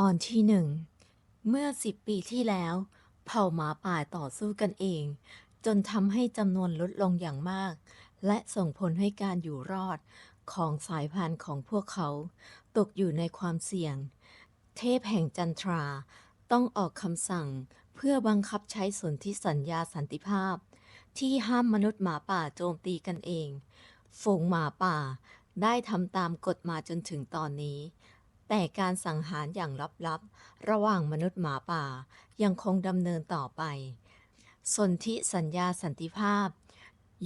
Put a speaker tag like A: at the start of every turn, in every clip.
A: ตอนที่หนึ่ง เมื่อสิบปีที่แล้ว เผ่าหมาป่าต่อสู้กันเอง จนทำให้จำนวนลดลงอย่างมาก และส่งผลให้การอยู่รอดของสายพันธุ์ของพวกเขา ตกอยู่ในความเสี่ยง เทพแห่งจันทรา ต้องออกคำสั่งเพื่อบังคับใช้สนธิสัญญาสันติภาพ ที่ห้ามมนุษย์หมาป่าโจมตีกันเอง ฝูงหมาป่าได้ทำตามกฎมาจนถึงตอนนี้ แต่การสังหารอย่างลับๆ ระหว่างมนุษย์หมาป่ายังคงดำเนินต่อไป สนธิสัญญาสันติภาพ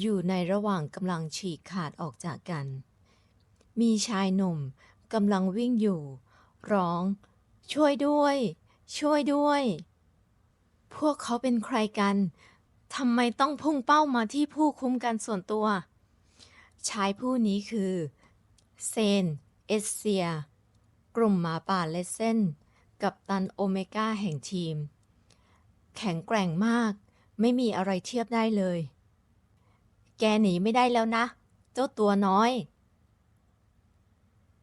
A: อยู่ในระหว่างกำลังฉีกขาดออกจากกัน มีชายหนุ่มกำลังวิ่งอยู่ ร้อง ช่วยด้วย ช่วยด้วย พวกเขาเป็นใครกันทำไมต้องพุ่งเป้ามาที่ผู้คุ้มกันส่วนตัว ชายผู้นี้คือ เซน เอสเซีย กลุ่มหมาป่าเลสเซนกับตันโอเมก้าแห่งทีม แข็งแกร่งมาก ไม่มีอะไรเทียบได้เลย แกหนีไม่ได้แล้วนะ เจ้าตัวน้อย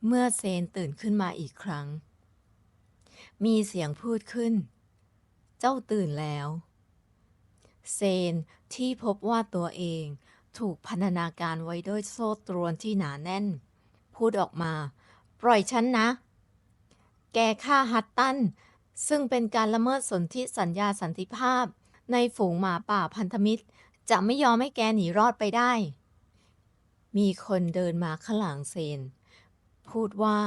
A: เมื่อเซนตื่นขึ้นมาอีกครั้ง มีเสียงพูดขึ้น เจ้าตื่นแล้ว เซนที่พบว่าตัวเองถูกพันธนาการไว้ด้วยโซ่ตรวนที่หนาแน่น พูดออกมา ปล่อยฉันนะ แกฆ่าฮัตตัน ซึ่งเป็นการละเมิดสนธิสัญญาสันติภาพ ในฝูงหมาป่าพันธมิตร จะไม่ยอมให้แกหนีรอดไปได้ มีคนเดินมาข้างหลังเซน พูดว่า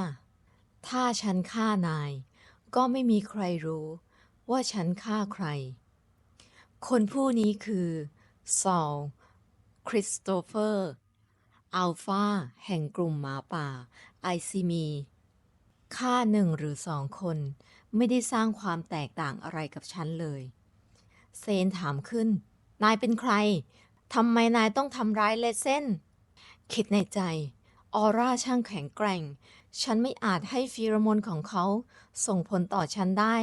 A: ถ้าฉันฆ่านาย ก็ไม่มีใครรู้ ว่าฉันฆ่าใคร คนผู้นี้คือซอลคริสโตเฟอร์ อัลฟาแห่งกลุ่มหมาป่า ไอซีมี ฆ่าหนึ่งหรือสองคน ไม่ได้สร้างความแตกต่างอะไรกับฉันเลย เซนถามขึ้น นายเป็นใครทำไมนายต้องทำร้ายเลเซนคิดในใจ ออร่าช่างแข็งแกร่ง ฉันไม่อาจให้ฟีโรโมนของเขา ส่งผลต่อฉันได้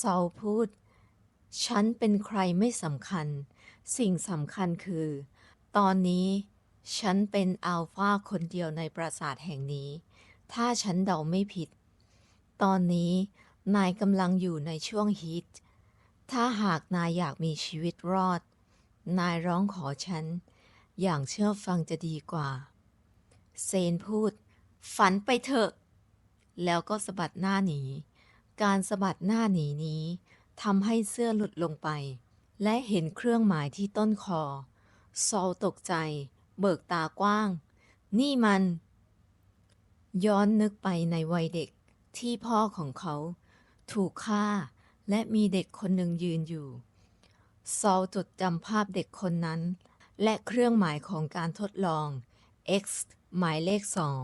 A: ซอลพูด ฉันเป็นใครไม่สำคัญ สิ่งสำคัญคือ ตอนนี้ ฉันเป็นอัลฟาคนเดียวในปราสาทแห่งนี้ ถ้าฉันเดาไม่ผิด ตอนนี้นายกำลังอยู่ในช่วงฮิต ถ้าหากนายอยากมีชีวิตรอด นายร้องขอฉัน อย่างเชื่อฟังจะดีกว่า เซนพูด ฝันไปเถอะ แล้วก็สะบัดหน้าหนี การสะบัดหน้าหนีนี้ทำให้เสื้อหลุดลงไป และเห็นเครื่องหมายที่ต้นคอ ซอลตกใจ เบิกตากว้าง นี่มัน ย้อนนึกไปในวัยเด็กที่พ่อของเขา ถูกฆ่า และมีเด็กคนหนึ่งยืนอยู่ ซอลจดจำภาพเด็กคนนั้น และเครื่องหมายของการทดลอง X หมายเลขสอง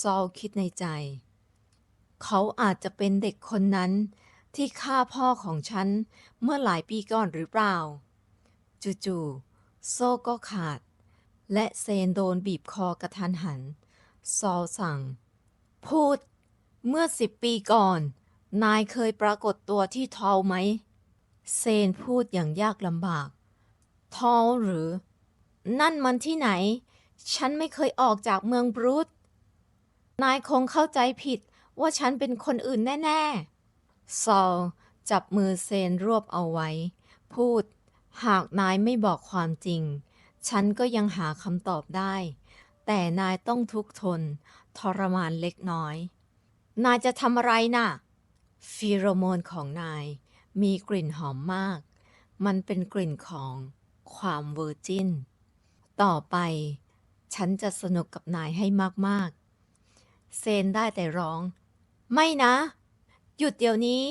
A: ซอลคิดในใจ เขาอาจจะเป็นเด็กคนนั้นที่ฆ่าพ่อของฉันเมื่อหลายปีก่อนหรือเปล่า จู่ๆโซ่ก็ขาด และเซนโดนบีบคอกระทันหัน ซอลสั่ง พูด เมื่อสิบปีก่อน นายเคยปรากฏตัวที่ทอลไหม เซนพูดอย่างยากลำบาก ทอลหรือ นั่นมันที่ไหน ฉันไม่เคยออกจากเมืองบรูตนายคงเข้าใจผิดว่าฉันเป็นคนอื่นแน่ ๆ ซอลจับมือเซนรวบเอาไว้ พูด หากนายไม่บอกความจริง ฉันก็ยังหาคำตอบได้ แต่นายต้องทุกทน ทรมานเล็กน้อย นายจะทำอะไรน่ะ ฟีโรโมนของนาย มีกลิ่นหอมมาก มันเป็นกลิ่นของความเวอร์จิน ต่อไป ฉันจะสนุกกับนายให้มากๆ เซนได้แต่ร้อง ไม่นะ หยุดเดี๋ยวนี้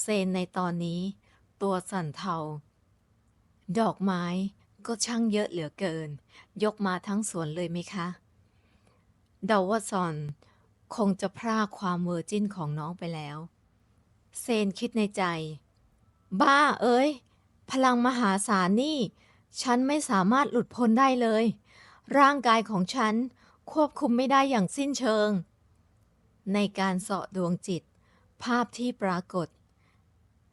A: เซนในตอนนี้ ตัวสั่นเทา ดอกไม้ ก็ช่างเยอะเหลือเกิน ยกมาทั้งสวนเลยไหมคะเดาว่าซอนคงจะพรากความเวอร์จินของน้องไปแล้ว เซนคิดในใจ บ้าเอ้ย พลังมหาศาลนี่ ฉันไม่สามารถหลุดพ้นได้เลย ร่างกายของฉันควบคุมไม่ได้อย่างสิ้นเชิง ในการเสาะดวงจิต ภาพที่ปรากฏ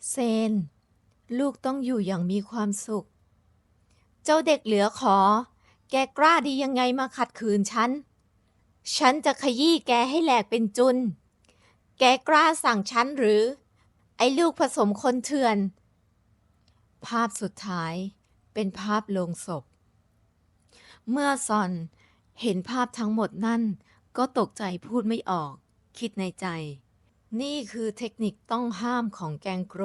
A: เซน ลูกต้องอยู่อย่างมีความสุข เจ้าเด็กเหลือขอ แกกล้าดียังไงมาขัดขืนฉัน ฉันจะขยี้แกให้แหลกเป็นจุน แกกล้าสั่งฉันหรือ ไอ้ลูกผสมคนเถื่อน ภาพสุดท้ายเป็นภาพลงศพ เมื่อซอนเห็นภาพทั้งหมดนั่น ก็ตกใจพูดไม่ออก คิดในใจ นี่คือเทคนิคต้องห้ามของแกงโกร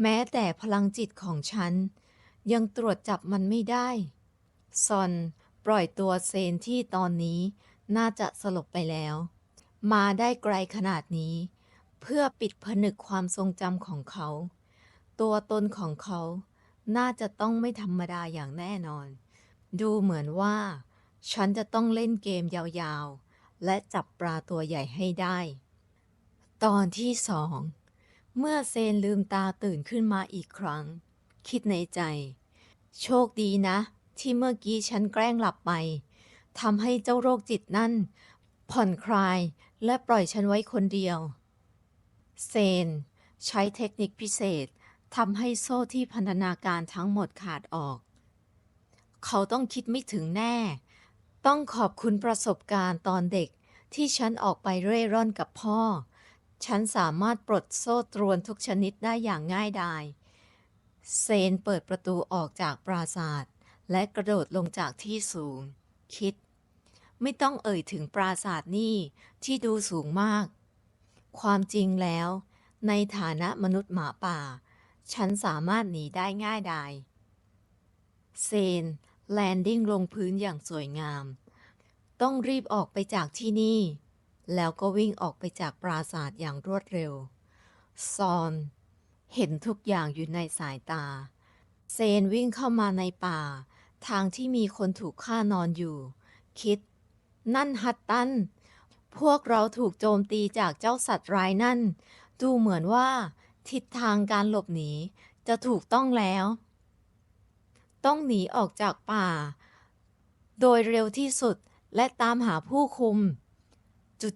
A: แม้แต่พลังจิตของฉัน ยังตรวจจับมันไม่ได้ซอนปล่อยตัวเซนที่ตอนนี้น่าจะสลบไปแล้ว มาได้ไกลขนาดนี้ เพื่อปิดผนึกความทรงจำของเขา ตัวตนของเขาน่าจะต้องไม่ธรรมดาอย่างแน่นอน ดูเหมือนว่า ฉันจะต้องเล่นเกมยาวๆ และจับปลาตัวใหญ่ให้ได้ ตอนที่สอง เมื่อเซนลืมตาตื่นขึ้นมาอีกครั้ง คิดในใจ โชคดีนะ ที่เมื่อกี้ฉันแกล้งหลับไปทำให้เจ้าโรคจิตนั่น ผ่อนคลายและปล่อยฉันไว้คนเดียว เซน ใช้เทคนิคพิเศษทำให้โซ่ที่พันธนาการทั้งหมดขาดออก เขาต้องคิดไม่ถึงแน่ ต้องขอบคุณประสบการณ์ตอนเด็กที่ฉันออกไปเร่ร่อนกับพ่อ ฉันสามารถปลดโซ่ตรวนทุกชนิดได้อย่างง่ายดาย เซนเปิดประตูออกจากปราสาทและกระโดดลงจากที่สูง คิด ไม่ต้องเอ่ยถึงปราสาทนี่ที่ดูสูงมาก ความจริงแล้ว ในฐานะมนุษย์หมาป่า ฉันสามารถหนีได้ง่ายดายเซนแลนดิ้งลงพื้นอย่างสวยงาม ต้องรีบออกไปจากที่นี่ แล้วก็วิ่งออกไปจากปราสาทอย่างรวดเร็ว ซอน เห็นทุกอย่างอยู่ในสายตา เซนวิ่งเข้ามาในป่า ทางที่มีคนถูกฆ่านอนอยู่ คิด นั่นฮัตตัน พวกเราถูกโจมตีจากเจ้าสัตว์ร้ายนั่น ดูเหมือนว่า ทิศทางการหลบหนีจะถูกต้องแล้ว ต้องหนีออกจากป่า โดยเร็วที่สุดและตามหาผู้คุม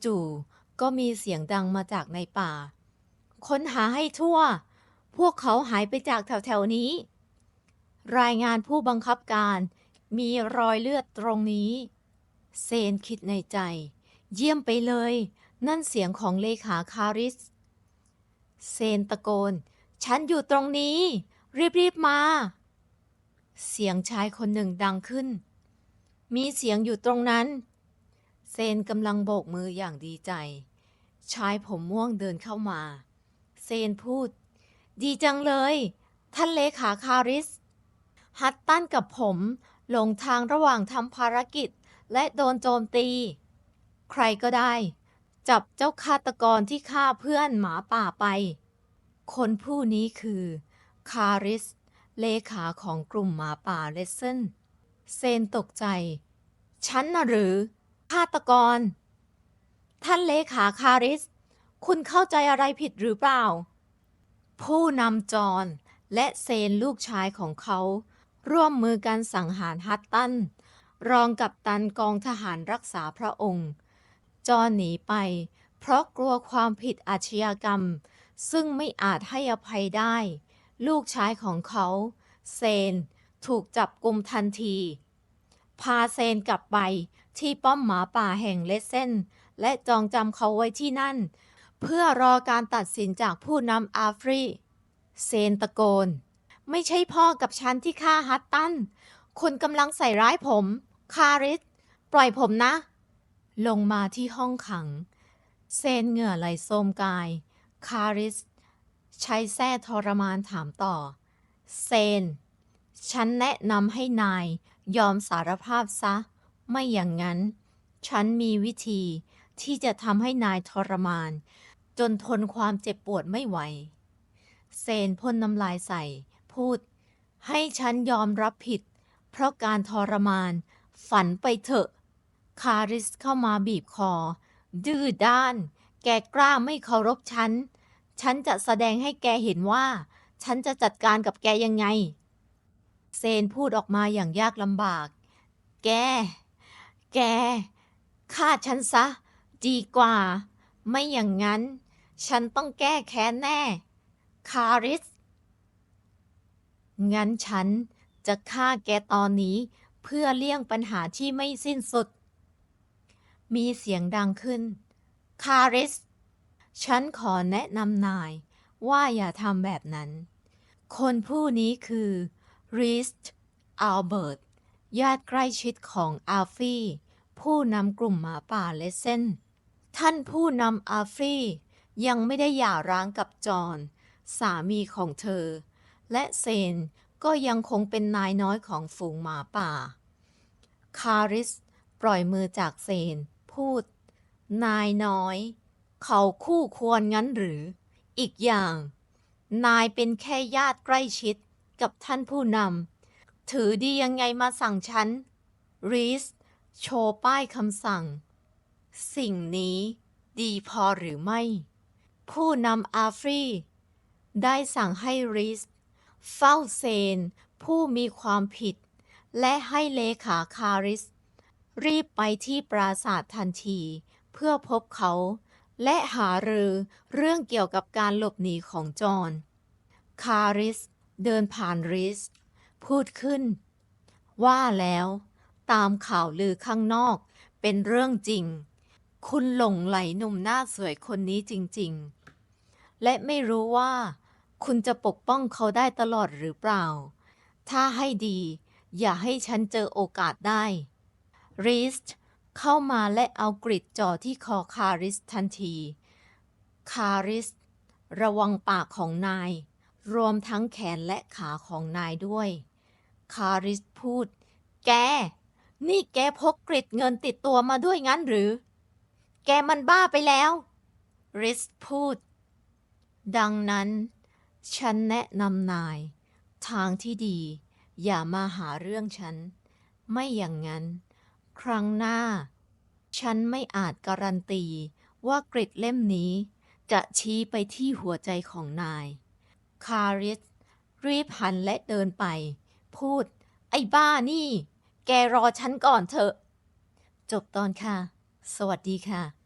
A: จู่ๆก็มีเสียงดังมาจากในป่า ค้นหาให้ทั่ว พวกเขาหายไปจากแถวๆนี้ รายงานผู้บังคับการ มีรอยเลือดตรงนี้ เซนคิดในใจ เยี่ยมไปเลย นั่นเสียงของเลขาคาริส เซนตะโกน ฉันอยู่ตรงนี้ รีบๆมา เสียงชายคนหนึ่งดังขึ้น มีเสียงอยู่ตรงนั้น เซนกำลังโบกมืออย่างดีใจ ชายผมม่วงเดินเข้ามา เซนพูด ดีจังเลย ท่านเลขาคาริส ฮัตตันกับผม หลงทางระหว่างทำภารกิจ และโดนโจมตี ใครก็ได้ จับเจ้าฆาตกรที่ฆ่าเพื่อนหมาป่าไป คนผู้นี้คือ คาริส เลขาของกลุ่มหมาป่าเลสเซนเซนตกใจ ฉันน่ะหรือฆาตกร ท่านเลขาคาริส คุณเข้าใจอะไรผิดหรือเปล่า ผู้นำจอห์นและเซนลูกชายของเขา ร่วมมือกันสังหารฮัตตัน รองกับตันกองทหารรักษาพระองค์ จอห์นหนีไป เพราะกลัวความผิดอาชญากรรม ซึ่งไม่อาจให้อภัยได้ ลูกชายของเขา เซนถูกจับกุมทันที พาเซนกลับไปที่ป้อมหมาป่าแห่งเลสเซนและจองจำเขาไว้ที่นั่น เพื่อรอการตัดสินจากผู้นำอาฟรี เซนตะโกน ไม่ใช่พ่อกับฉันที่ฆ่าฮัตตัน คุณกำลังใส่ร้ายผม คาริส ปล่อยผมนะ ลงมาที่ห้องขัง เซนเหงื่อไหลโซมกาย คาริส ใช้แส้ทรมานถามต่อ เซน ฉันแนะนำให้นายยอมสารภาพซะ ไม่อย่างนั้น ฉันมีวิธีที่จะทำให้นายทรมาน จนทนความเจ็บปวดไม่ไหว เซนพ่นน้ำลายใส่ พูด ให้ฉันยอมรับผิด เพราะการทรมาน ฝันไปเถอะ คาริสเข้ามาบีบคอ ดื้อด้าน แกกล้าไม่เคารพฉัน ฉันจะแสดงให้แกเห็นว่า ฉันจะจัดการกับแกยังไง เซนพูดออกมาอย่างยากลำบาก แก แกฆ่าฉันซะ ดีกว่า ไม่อย่างนั้น ฉันต้องแก้แค้นแน่ คาริส งั้นฉันจะฆ่าแกตอนนี้เพื่อเลี่ยงปัญหาที่ไม่สิ้นสุด มีเสียงดังขึ้น คาริส ฉันขอแนะนำนายว่าอย่าทำแบบนั้น คนผู้นี้คือริสต์อัลเบิร์ต ญาติใกล้ชิดของอาฟี่ ผู้นำกลุ่มหมาป่าเลเซนท่านผู้นำอาฟี่ ยังไม่ได้หย่าร้างกับจอห์นสามีของเธอ และเซนก็ยังคงเป็นนายน้อยของฝูงหมาป่า คาริส ปล่อยมือจากเซน พูด นายน้อย เขาคู่ควรงั้นหรือ อีกอย่าง นายเป็นแค่ญาติใกล้ชิดกับท่านผู้นำ ถือดียังไงมาสั่งฉัน รีส โชว์ป้ายคำสั่ง สิ่งนี้ดีพอหรือไม่ ผู้นำอาฟรีได้สั่งให้ริสเฝ้าเซน ผู้มีความผิด และให้เลขาคาริส รีบไปที่ปราสาททันที เพื่อพบเขา และหารือเรื่องเกี่ยวกับการหลบหนีของจอห์นคาริสเดินผ่านริส พูดขึ้น ว่าแล้ว ตามข่าวลือข้างนอกเป็นเรื่องจริง คุณหลงไหลหนุ่มหน้าสวยคนนี้จริง ๆ และไม่รู้ว่า คุณจะปกป้องเขาได้ตลอดหรือเปล่า ถ้าให้ดี อย่าให้ฉันเจอโอกาสได้ริสเข้ามาและเอากริดจ่อที่คอคาริสทันที คาริส ระวังปากของนาย รวมทั้งแขนและขาของนายด้วย คาริสพูด แก นี่แกพกกริดเงินติดตัวมาด้วยงั้นหรือ แกมันบ้าไปแล้ว ริสพูด ดังนั้น ฉันแนะนำนาย ทางที่ดี อย่ามาหาเรื่องฉัน ไม่อย่างนั้น ครั้งหน้า ฉันไม่อาจการันตีว่ากริดเล่มนี้ จะชี้ไปที่หัวใจของนาย คาริสรีบหันและเดินไป พูด ไอ้บ้านี่ แกรอฉันก่อนเถอะ จบตอนค่ะ สวัสดีค่ะ